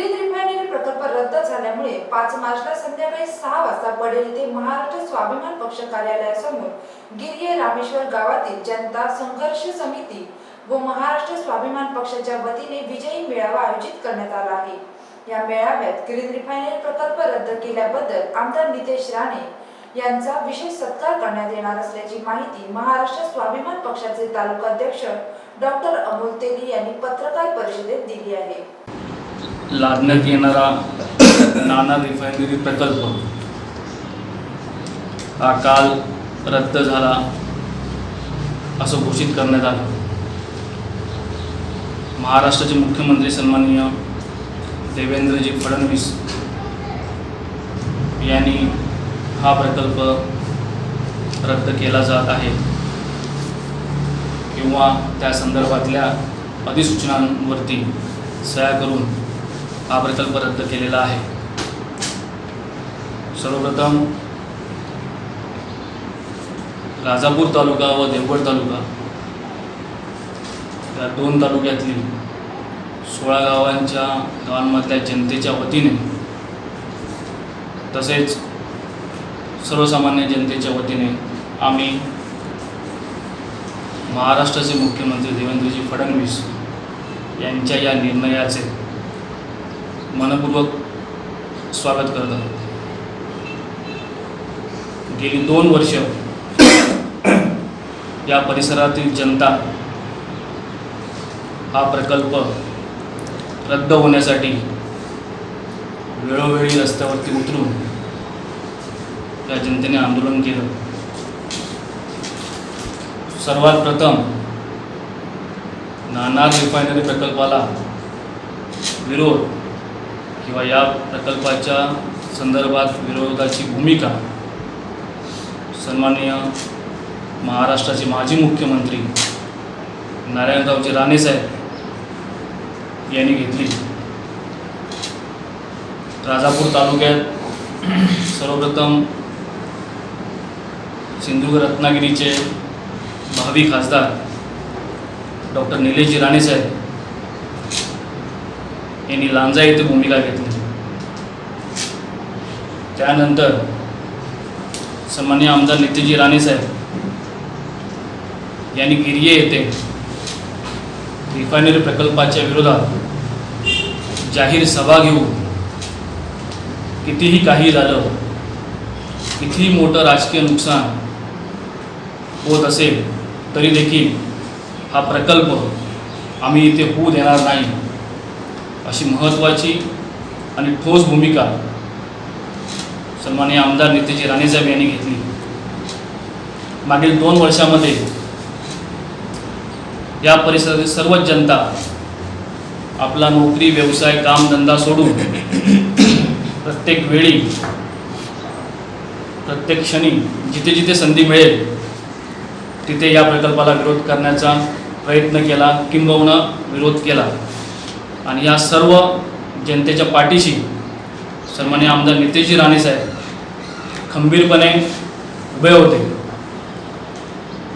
Green refinery प्रकल्प रद्द झाल्यामुळे पाच मार्चला संध्याकाळी सहा वाजता पडेल येथे महाराष्ट्र स्वाभिमान पक्ष कार्यालयासमोर गिरिये रामेश्वर गावातील जनता संघर्ष समिती व महाराष्ट्र स्वाभिमान पक्षाच्या वतीने विजयी मेळावा आयोजित करण्यात आला आहे. या मेळाव्यात ग्रीन रिफायनरी प्रकल्प रद्द केल्याबद्दल आमदार नितेश राणे यांचा विशेष सत्कार करण्यात येणार असल्याची माहिती महाराष्ट्र स्वाभिमान पक्षाचे तालुका अध्यक्ष डॉक्टर अमोल तेली यांनी पत्रकार परिषदेत दिली आहे. लादण्यात येणारा नाना रिफायनरी प्रकल्प. हा काल रद्द झाला असं घोषित करण्यात आलं. महाराष्ट्राचे मुख्यमंत्री सन्माननीय देवेंद्रजी फडणवीस यांनी हा प्रकल्प रद्द केला जात आहे किंवा त्या संदर्भातल्या अधिसूचनांवरती सह्या करून हा प्रकल्प रद्द केलेला आहे. सर्वप्रथम राजापूर तालुका व देवगड तालुका या दोन तालुक्यातली सोळा गावांच्या गावांमधल्या जनतेच्या वतीने तसेच सर्वसामान्य जनतेच्या वतीने आम्ही महाराष्ट्राचे मुख्यमंत्री देवेंद्रजी फडणवीस यांच्या या निर्णयाचे मनपूर्वक स्वागत करत. आहोत गेली दोन वर्ष या परिसरातील जनता हा प्रकल्प रद्द होण्यासाठी वेळोवेळी रस्त्यावरती उतरून या जनतेने आंदोलन केलं. सर्वात प्रथम नाणार रिफायनरी प्रकल्पाला विरोध किंवा या प्रकल्पाच्या संदर्भात विरोधाची भूमिका. सन्माननीय महाराष्ट्राचे माजी मुख्यमंत्री नारायणरावजी राणेसाहेब यांनी घेतली. राजापूर तालुक्यात सर्वप्रथम सिंधुदुर्ग रत्नागिरीचे भावी खासदार डॉक्टर निलेशजी राणेसाहेब यांनी लांजा येथे भूमिका घेतली. त्यानंतर सन्मान्य आमदार नित्यजी राणेसाहेब यांनी गिरिये येथे रिफायनरी प्रकल्पाच्या विरोधात जाहीर सभा घेऊन कितीही काही झालं कितीही मोठं राजकीय नुकसान होत असेल तरी देखील हा प्रकल्प आम्ही इथे होऊ देणार नाही. अशी महत्त्वाची आणि ठोस भूमिका सन्माननीय आमदार नेतेजी राणेसाहेब यांनी घेतली. मागील दोन वर्षामध्ये या परिसरातील सर्वच जनता आपला नोकरी व्यवसाय कामधंदा सोडून प्रत्येक वेळी प्रत्येक क्षणी जिथे जिथे संधी मिळेल तिथे या प्रकल्पाला विरोध करण्याचा प्रयत्न केला किंबहुना विरोध केला. आणि या सर्व जनतेच्या पाठीशी सन्मान्य आमदार नितेशजी राणेसाहेब खंबीरपणे उभे होते.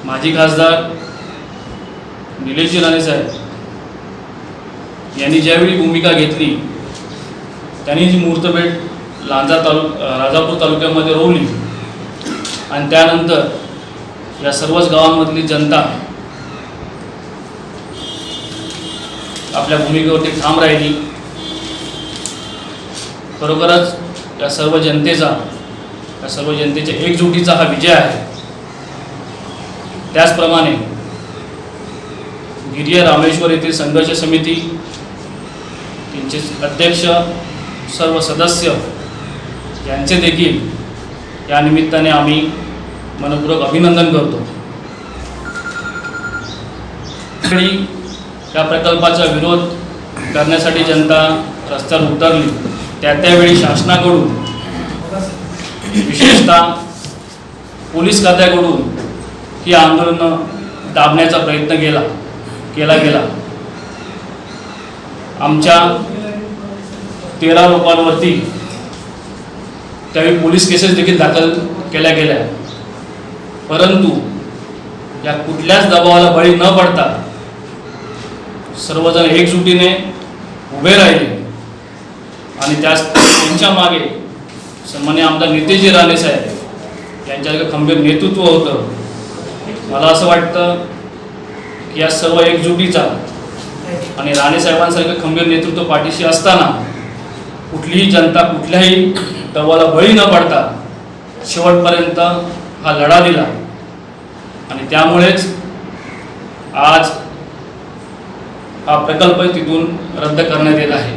माजी खासदार निलेशजी राणेसाहेब यांनी ज्यावेळी भूमिका घेतली त्यांनी जी मुहूर्तपेठ लांजा तालु राजापूर तालुक्यामध्ये रोवली आणि त्यानंतर या सर्वच गावांमधली जनता आपल्या भूमिकेवरती ठाम राहिली. खरोखरच या सर्व जनतेचा या सर्व जनतेच्या एकजुटीचा हा विजय आहे. त्याचप्रमाणे गिरिय रामेश्वर येथील संघर्ष समिती त्यांचे अध्यक्ष सर्व सदस्य यांचे देखील या निमित्ताने आम्ही मनपूर्वक अभिनंदन करतो. या प्रकल्पाचा विरोध करण्यासाठी जनता रस्त्यावर उतरली. त्या त्यावेळी शासनाकडून विशेषतः पोलीस खात्याकडून ही आंदोलनं दाबण्याचा प्रयत्न केला केला गेला. आमच्या तेरा लोकांवरती त्यावेळी पोलीस केसेस देखील दाखल केल्या गेल्या. परंतु या कुठल्याच दबावाला बळी न पडता सर्वजण एकजुटीने उभे राहिले. आणि त्याच त्यांच्या मागे सन्मान्य आमदार नितेशजी राणे साहेब यांच्या खंबीर नेतृत्व होतं. मला असं वाटतं की या सर्व एकजुटीचा आणि राणे साहेबांसारखं खंबीर नेतृत्व पाठीशी असताना कुठलीही जनता कुठल्याही दबावाला बळी न पडता शेवटपर्यंत हा लढा दिला. आणि त्यामुळेच आज हा प्रकल्प तिथून रद्द करण्यात येत आहे.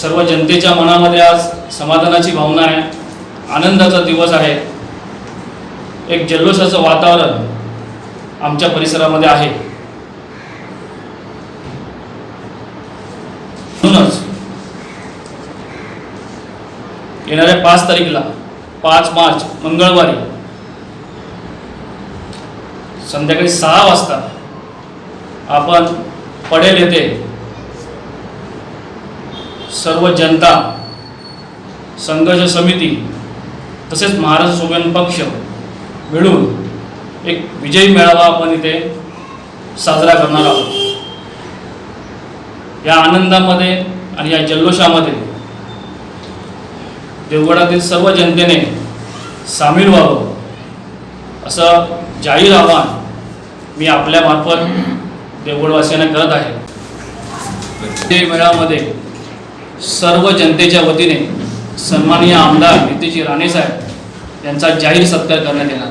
सर्व जनतेच्या मनामध्ये आज समाधानाची भावना आहे. आनंदाचा दिवस आहे. एक जल्लोषाचं वातावरण आमच्या परिसरामध्ये आहे. म्हणूनच येणाऱ्या पाच तारीखला पाच मार्च मंगळवारी संध्याकाळी सहा वाजता आपण पडेल येथे. सर्व जनता संघर्ष समिती तसेच महाराष्ट्र सोबन पक्ष मिळून एक विजयी मेळावा आपण इथे साजरा करणार आहोत. या आनंदामध्ये आणि या जल्लोषामध्ये देवगडातील सर्व जनतेने सामील व्हावं असं जाहीर आव्हान मी आपल्यामार्फत देवगडवासियांना करत आहे. ते मेळाव्यामध्ये सर्व जनतेच्या वतीने सन्माननीय आमदार नितीजी राणे साहेब यांचा जाहीर सत्कार करण्यात येणार.